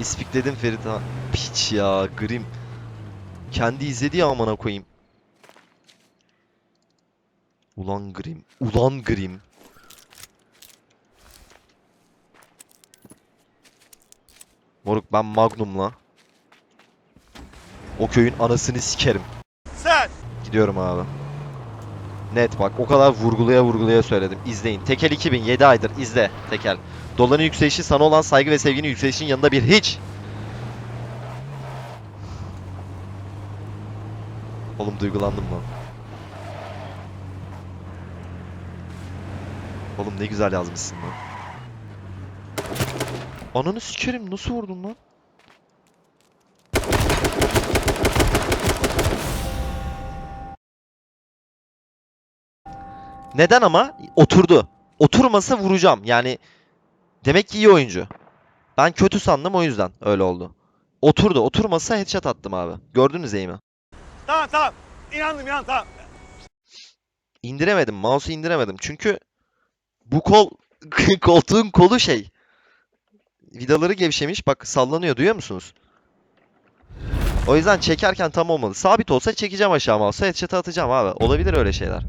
İspikledim Ferit ha. Piç ya Grim. Kendi izledi ya amına koyayım. Ulan Grim. Ulan Grim. Moruk ben Magnum'la o köyün anasını sikerim. Sen! Gidiyorum abi. Net bak o kadar vurgulaya vurgulaya söyledim. İzleyin. Tekel 2000 7 aydır izle Tekel. Doların yükselişi sana olan saygı ve sevginin yükselişinin yanında bir hiç. Oğlum duygulandım lan. Oğlum ne güzel yazmışsın lan. Ananı sikerim nasıl vurdun lan? Neden ama? Oturdu. Oturmasa vuracağım. Yani demek ki iyi oyuncu. Ben kötü sandım o yüzden öyle oldu. Oturdu. Oturmasa headshot attım abi. Gördünüz eğimi. Tamam tamam. İnandım inan tamam. İndiremedim. Mouse'u indiremedim. Çünkü bu kol koltuğun kolu şey. Vidaları gevşemiş. Bak sallanıyor. Duyuyor musunuz? O yüzden çekerken tam olmalı. Sabit olsa çekeceğim aşağı mouse'u. Headshot'ı atacağım abi. Olabilir öyle şeyler.